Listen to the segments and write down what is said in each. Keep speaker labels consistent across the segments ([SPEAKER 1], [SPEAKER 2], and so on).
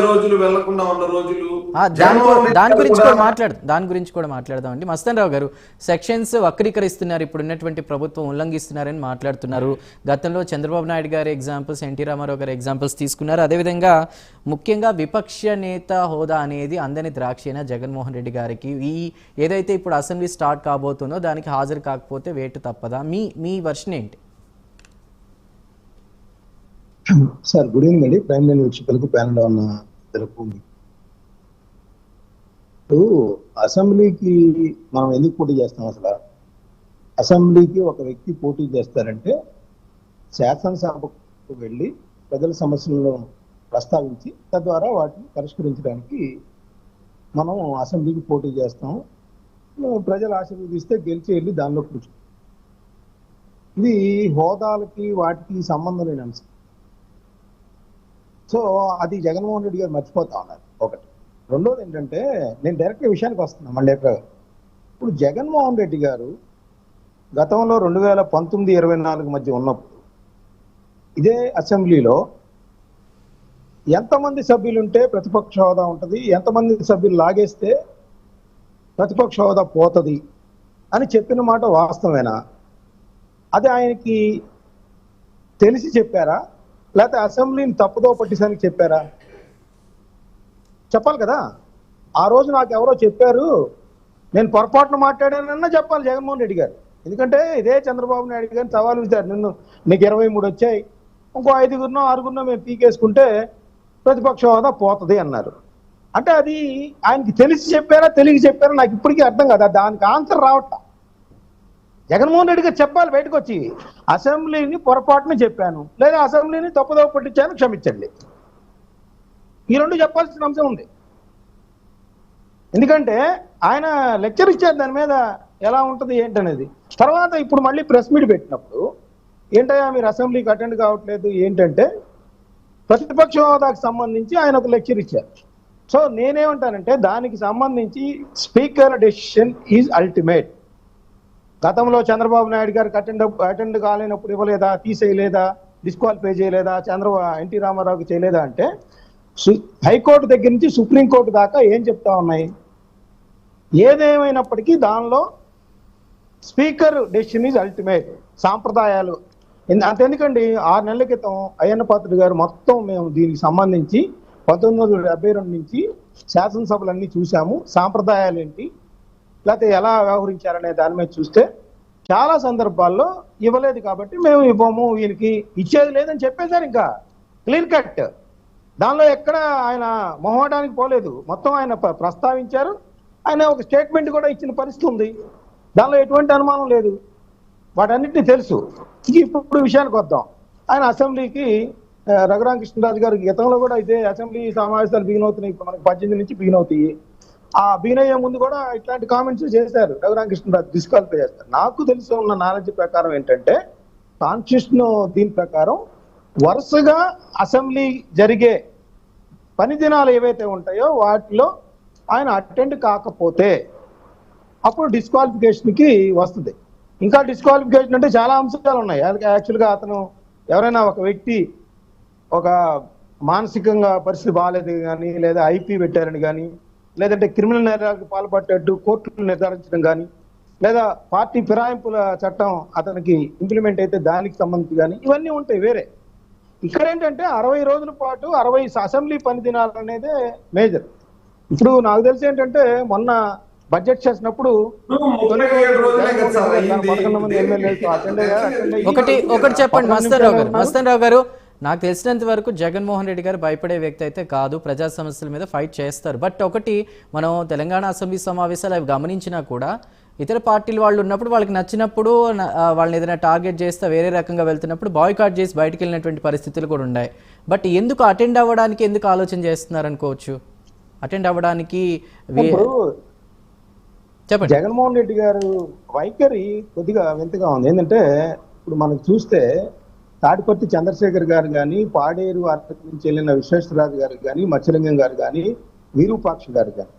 [SPEAKER 1] రోజులు వెళ్ళకుండా ఉన్న రోజులు.
[SPEAKER 2] ఆ, దాని గురించి
[SPEAKER 1] కూడా
[SPEAKER 2] కూడా మాట్లాడదాం దాని గురించి కూడా మాట్లాడదాం అండి మస్తన్ రావు గారు సెక్షన్స్ వక్రీకరిస్తున్నారు ఇప్పుడు ఉన్నటువంటి ప్రభుత్వం ఉల్లంఘిస్తున్నారని మాట్లాడుతున్నారు. గతంలో చంద్రబాబు నాయుడు గారి ఎగ్జాంపుల్స్ ఎన్టీ రామారావు గారి ఎగ్జాంపుల్స్ తీసుకున్నారు. అదేవిధంగా ముఖ్యంగా విపక్ష నేత హోదా అనేది అందని ద్రాక్షైన జగన్మోహన్ రెడ్డి గారికి. ఈ ఏదైతే ఇప్పుడు అసెంబ్లీ స్టార్ట్ కాబోతుందో దానికి హాజరు కాకపోతే వేటు తప్పదా? మీ మీ వర్షన్ ఏంటి?
[SPEAKER 3] సార్ గుడ్ ఈవినింగ్ అండి. ప్రైమ్ లైన్ వీక్షకులకు ప్యానల్ ఉన్న తెలుపు ఇప్పుడు అసెంబ్లీకి మనం ఎందుకు పోటీ చేస్తాం అసలు? అసెంబ్లీకి ఒక వ్యక్తి పోటీ చేస్తారంటే శాసనసభకు వెళ్ళి ప్రజల సమస్యలను ప్రస్తావించి తద్వారా వాటిని పరిష్కరించడానికి మనం అసెంబ్లీకి పోటీ చేస్తాం. ప్రజలు ఆశీర్వదిస్తే గెలిచి వెళ్ళి దానిలో కూర్చుంటాం. ఇది హోదాలకి వాటికి సంబంధం లేని అంశం. సో అది జగన్మోహన్ రెడ్డి గారు మర్చిపోతా ఉన్నారు. ఒకటి. రెండోది ఏంటంటే నేను డైరెక్ట్ విషయానికి వస్తున్నాను మళ్ళీ ఇప్పుడు జగన్మోహన్ రెడ్డి గారు గతంలో రెండు వేల పంతొమ్మిది ఇరవై నాలుగు మధ్య ఉన్నప్పుడు ఇదే అసెంబ్లీలో ఎంతమంది సభ్యులు ఉంటే ప్రతిపక్ష హోదా ఉంటుంది ఎంతమంది సభ్యులు లాగేస్తే ప్రతిపక్ష హోదా పోతుంది అని చెప్పిన మాట వాస్తవేనా అది ఆయనకి తెలిసి చెప్పారా? లేకపోతే అసెంబ్లీని తప్పుదో పట్టిసానికి చెప్పారా? చెప్పాలి కదా. ఆ రోజు నాకు ఎవరో చెప్పారు నేను పొరపాటున మాట్లాడానన్నా చెప్పాలి జగన్మోహన్ రెడ్డి గారు. ఎందుకంటే ఇదే చంద్రబాబు నాయుడు గారిని సవాల్ విచారు నిన్ను నీకు ఇరవై మూడు వచ్చాయి. ఇంకో ఐదుగురినో ఆరుగురినో మేము పీకేసుకుంటే ప్రతిపక్ష హోదా పోతుంది అన్నారు. అంటే అది ఆయనకి తెలిసి చెప్పారా తెలియక చెప్పారా? నాకు ఇప్పటికీ అర్థం కదా. దానికి ఆన్సర్ రావట్లా. జగన్మోహన్ రెడ్డి గారు చెప్పాలి బయటకు వచ్చి అసెంబ్లీని పొరపాటున చెప్పాను. లేదా అసెంబ్లీని తప్పుదోవ పట్టించాను క్షమించండి. ఈ రెండు చెప్పాల్సిన అంశం ఉంది. ఎందుకంటే ఆయన లెక్చర్ ఇచ్చారు దాని మీద ఎలా ఉంటుంది ఏంటనేది. తర్వాత ఇప్పుడు మళ్ళీ ప్రెస్ మీట్ పెట్టినప్పుడు ఏంటయ్యా మీరు అసెంబ్లీకి అటెండ్ కావట్లేదు ఏంటంటే ప్రతిపక్ష హోదాకు సంబంధించి ఆయన ఒక లెక్చర్ ఇచ్చారు. సో నేనేమంటానంటే దానికి సంబంధించి స్పీకర్ డెసిషన్ ఈజ్ అల్టిమేట్. గతంలో చంద్రబాబు నాయుడు గారికి అటెండ్ అటెండ్ కాలేనప్పుడు ఇవ్వలేదా తీసేయలేదా డిస్క్వాలిఫై చేయలేదా చంద్రబాబు ఎన్టీ రామారావుకి చేయలేదా అంటే సు- హైకోర్టు దగ్గర నుంచి సుప్రీంకోర్టు దాకా ఏం చెప్తా ఉన్నాయి? ఏదేమైనప్పటికీ దానిలో స్పీకర్ డెసిషన్ ఈజ్ అల్టిమేట్. సాంప్రదాయాలు. ఎందు- అంతెందుకండి ఆరు నెలల క్రితం అయ్యన్న పాత్రుడు గారు మొత్తం మేము దీనికి సంబంధించి పంతొమ్మిది వందల డెబ్బై రెండు నుంచి శాసనసభలన్నీ చూసాము సాంప్రదాయాలు ఏంటి లేకపోతే ఎలా వ్యవహరించారనే దాని మీద చూస్తే చాలా సందర్భాల్లో ఇవ్వలేదు కాబట్టి మేము ఇవ్వము వీళ్ళకి ఇచ్చేది లేదని చెప్పేశారు ఇంకా. Clear cut. దానిలో ఎక్కడ ఆయన మొహమాటానికి పోలేదు. మొత్తం ఆయన ప్రస్తావించారు. ఆయన ఒక స్టేట్మెంట్ కూడా ఇచ్చిన పరిస్థితి ఉంది. దానిలో ఎటువంటి అనుమానం లేదు. వాటన్నిటిని తెలుసు. ఇప్పుడు విషయానికి వద్దాం. ఆయన అసెంబ్లీకి ఆ, రఘురామకృష్ణరాజు గారు గతంలో కూడా ఇదే అసెంబ్లీ సమావేశాలు బిగినవుతున్నాయి. ఇప్పుడు మనకి పద్దెనిమిది నుంచి బిగినవుతాయి. ఆ అభినయ ముందు కూడా ఇట్లాంటి కామెంట్స్ చేశారు రఘురామకృష్ణరాజు డిస్క్వాలిఫై చేస్తారు నాకు తెలిసి ఉన్న నాలెడ్జ్ ప్రకారం ఏంటంటే కాన్స్టిట్యూషన్ దీని ప్రకారం వరుసగా అసెంబ్లీ జరిగే పని దినాలు ఏవైతే ఉంటాయో వాటిలో ఆయన అటెండ్ కాకపోతే అప్పుడు డిస్క్వాలిఫికేషన్కి వస్తుంది. ఇంకా డిస్క్వాలిఫికేషన్ అంటే చాలా అంశాలు ఉన్నాయి. యాక్చువల్గా అతను ఎవరైనా ఒక వ్యక్తి ఒక మానసికంగా పరిస్థితి బాగాలేదు కానీ లేదా ఐపీ పెట్టారని కానీ లేదంటే క్రిమినల్ నేరాలకు పాల్పడ్డట్టు కోర్టులు నిర్ధారించడం కానీ లేదా పార్టీ ఫిరాయింపుల చట్టం అతనికి ఇంప్లిమెంట్ అయితే దానికి సంబంధించి కానీ ఇవన్నీ ఉంటాయి వేరే. ఇక్కడ ఏంటంటే అరవై రోజుల పాటు అరవై అసెంబ్లీ పని దినాలు అనేది మేజర్. ఇప్పుడు నాకు తెలిసి ఏంటంటే మొన్న బడ్జెట్ చేసినప్పుడు
[SPEAKER 2] ఒకటి ఒకటి చెప్పండి మస్తన్ రావు గారు మస్తన్ రావు గారు నాకు తెలిసినంత వరకు జగన్మోహన్ రెడ్డి గారు భయపడే వ్యక్తి అయితే కాదు. ప్రజా సమస్యల మీద ఫైట్ చేస్తారు. బట్ ఒకటి మనం తెలంగాణ అసెంబ్లీ సమావేశాలు అవి గమనించినా కూడా ఇతర పార్టీల వాళ్ళు ఉన్నప్పుడు వాళ్ళకి నచ్చినప్పుడు వాళ్ళని ఏదైనా టార్గెట్ చేస్తే వేరే రకంగా వెళ్తున్నప్పుడు బాయ్కాట్ చేసి బయటికి వెళ్ళినటువంటి పరిస్థితులు కూడా ఉన్నాయి. బట్ ఎందుకు అటెండ్ అవ్వడానికి ఎందుకు ఆలోచన చేస్తున్నారు అనుకోవచ్చు? అటెండ్ అవ్వడానికి చెప్పండి.
[SPEAKER 3] జగన్మోహన్ రెడ్డి గారు వైఖరి కొద్దిగా వింతగా ఉంది. ఏంటంటే ఇప్పుడు మనం చూస్తే తాడిపత్రి చంద్రశేఖర్ గారు కానీ పాడేరు అరకు నుంచి వెళ్ళిన విశ్వేశ్వరరాజు గారు కానీ మత్స్యలింగం గారు కానీ వీరూపాక్ష గారు కానీ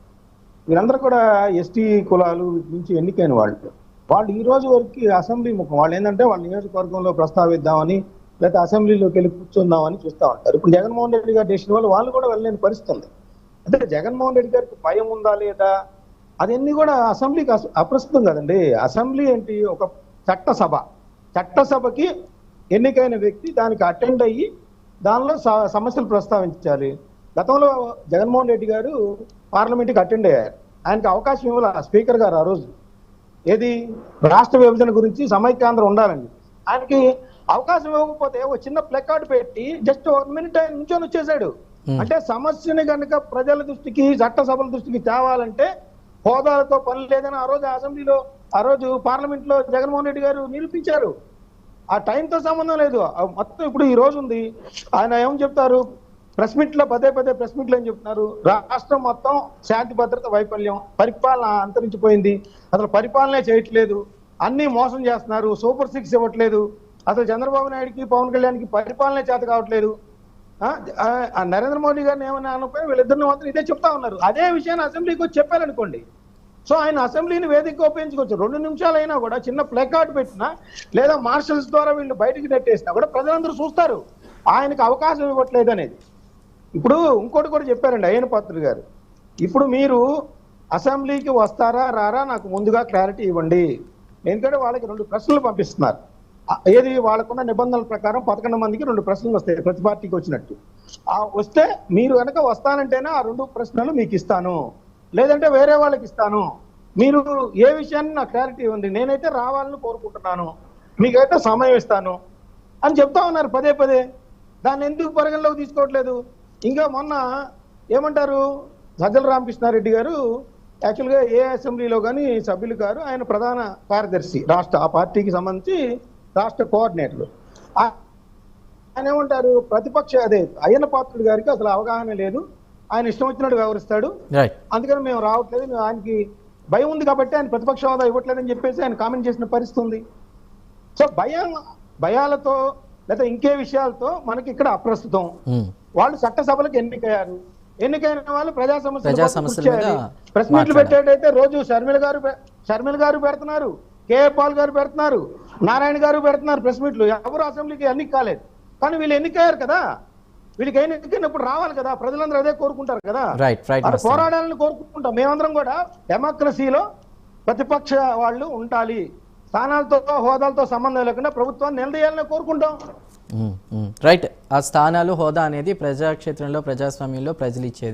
[SPEAKER 3] వీరందరూ కూడా ఎస్టీ కులాలు వీటి నుంచి ఎన్నికైన వాళ్ళు. వాళ్ళు ఈ రోజు వరకు అసెంబ్లీ ముఖం వాళ్ళు ఏంటంటే వాళ్ళ నియోజకవర్గంలో ప్రస్తావిద్దామని లేకపోతే అసెంబ్లీలోకి వెళ్ళి కూర్చుందామని చూస్తూ ఉంటారు. ఇప్పుడు జగన్మోహన్ రెడ్డి గారి డెసిషన్ వల్ల వాళ్ళు కూడా వెళ్ళలేని పరిస్థితి ఉంది అంటే జగన్మోహన్ రెడ్డి గారికి భయం ఉందా లేదా? అదన్నీ కూడా అసెంబ్లీకి అప్రస్తుతం కదండి. అసెంబ్లీ ఏంటి? ఒక చట్టసభ. చట్టసభకి ఎన్నికైన వ్యక్తి దానికి అటెండ్ అయ్యి దానిలో సమస్యలు ప్రస్తావించాలి. గతంలో జగన్మోహన్ రెడ్డి గారు పార్లమెంట్కి అటెండ్ అయ్యారు. ఆయనకి అవకాశం ఇవ్వాలి స్పీకర్ గారు ఆ రోజు. ఏది? రాష్ట్ర విభజన గురించి సమైక్యాంధ్ర ఉండాలండి ఆయనకి అవకాశం ఇవ్వకపోతే ఒక చిన్న ప్లెకార్డ్ పెట్టి జస్ట్ వన్ మినిట్ ఆయన నుంచొని వచ్చేసాడు. అంటే సమస్యని కనుక ప్రజల దృష్టికి చట్టసభల దృష్టికి తేవాలంటే హోదాలతో పని లేదని ఆ రోజు అసెంబ్లీలో ఆ రోజు పార్లమెంట్లో జగన్మోహన్ రెడ్డి గారు నిరూపించారు. ఆ టైంతో సంబంధం లేదు. మొత్తం ఇప్పుడు ఈ రోజు ఉంది. ఆయన ఏం చెప్తారు? ప్రెస్ మీట్లో పదే పదే ప్రెస్ మీట్లో ఏం చెప్తున్నారు. రాష్ట్రం మొత్తం శాంతి భద్రత వైఫల్యం పరిపాలన అంతరించిపోయింది. అసలు పరిపాలనే చేయట్లేదు. అన్ని మోసం చేస్తున్నారు. సూపర్ సిక్స్ ఇవ్వట్లేదు. అసలు చంద్రబాబు నాయుడుకి పవన్ కళ్యాణ్కి పరిపాలనే చేత కావట్లేదు. ఆ, ఆ, నరేంద్ర మోడీ గారిని ఏమైనా అనుకుని వీళ్ళిద్దరిని మాత్రం ఇదే చెప్తా ఉన్నారు. అదే విషయాన్ని అసెంబ్లీకి వచ్చి చెప్పారనుకోండి. సో ఆయన అసెంబ్లీని వేదిక ఉపయోగించుకోవచ్చు రెండు నిమిషాలైనా కూడా చిన్న ప్లెకార్డ్ పెట్టినా లేదా మార్షల్స్ ద్వారా వీళ్ళు బయటికి నెట్టేసినా కూడా ప్రజలందరూ చూస్తారు. ఆయనకు అవకాశం ఇవ్వట్లేదు అనేది. ఇప్పుడు ఇంకోటి కూడా చెప్పారండి అయ్యన పాత్రుడు గారు. ఇప్పుడు మీరు అసెంబ్లీకి వస్తారా రారా? నాకు ముందుగా క్లారిటీ ఇవ్వండి. ఎందుకంటే వాళ్ళకి రెండు ప్రశ్నలు పంపిస్తున్నారు. ఏది వాళ్ళకున్న నిబంధనల ప్రకారం పదకొండు మందికి రెండు ప్రశ్నలు వస్తాయి. ప్రతి పార్టీకి వచ్చినట్టు. ఆ వస్తే మీరు కనుక వస్తానంటేనే ఆ రెండు ప్రశ్నలు మీకు ఇస్తాను. లేదంటే వేరే వాళ్ళకి ఇస్తాను. మీరు ఏ విషయాన్ని నాకు క్లారిటీ ఇవ్వండి. నేనైతే రావాలని కోరుకుంటున్నాను. మీకైతే సమయం ఇస్తాను. అని చెప్తా ఉన్నారు పదే పదే. దాన్ని ఎందుకు పరిగణలోకి తీసుకోవట్లేదు? ఇంకా మొన్న ఏమంటారు సజ్జల రామకృష్ణారెడ్డి గారు యాక్చువల్గా ఏ అసెంబ్లీలో కానీ సభ్యులు గారు ఆయన ప్రధాన కార్యదర్శి రాష్ట్ర ఆ పార్టీకి సంబంధించి రాష్ట్ర కోఆర్డినేటర్ ఆయన ఏమంటారు? ప్రతిపక్ష అదే అయ్యన్న పాత్రుడు గారికి అసలు అవగాహన లేదు. ఆయన ఇష్టం వచ్చినట్టు వ్యవహరిస్తాడు. అందుకని మేము రావట్లేదు మేము ఆయనకి భయం ఉంది కాబట్టి ఆయన ప్రతిపక్ష హోదా ఇవ్వట్లేదని చెప్పేసి ఆయన కామెంట్ చేసిన పరిస్థితి ఉంది. సో భయం భయాలతో లేదా ఇంకే విషయాలతో మనకి ఇక్కడ అప్రస్తుతం.
[SPEAKER 2] ఉమ్.
[SPEAKER 3] వాళ్ళు చట్టసభలకు ఎన్నికయ్యారు. ఎన్నికైన వాళ్ళు ప్రజా
[SPEAKER 2] సమస్యల
[SPEAKER 3] ప్రెస్ మీట్లు. పెట్టేటైతే రోజు షర్మిల గారు షర్మిల గారు పెడుతున్నారు కేఏ పాల్ గారు పెడుతున్నారు నారాయణ గారు పెడుతున్నారు ప్రెస్ మీట్లు ఎవరు అసెంబ్లీకి ఎన్నిక కాలేదు. కానీ వీళ్ళు ఎన్నికయ్యారు కదా. వీళ్ళకి ఎన్నికైనప్పుడు రావాలి కదా? ప్రజలందరూ అదే కోరుకుంటారు కదా? అలా పోరాడాలని కోరుకుంటాం. మేమందరం కూడా డెమోక్రసీలో ప్రతిపక్ష వాళ్ళు ఉండాలి. స్థానాలతో హోదాలతో సంబంధం లేకుండా ప్రభుత్వాన్ని నిలదీయాలని కోరుకుంటాం.
[SPEAKER 2] రైట్ ఆ స్థానాలు హోదా అనేది ప్రజాక్షేత్రంలో ప్రజాస్వామ్యంలో ప్రజలు ఇచ్చేది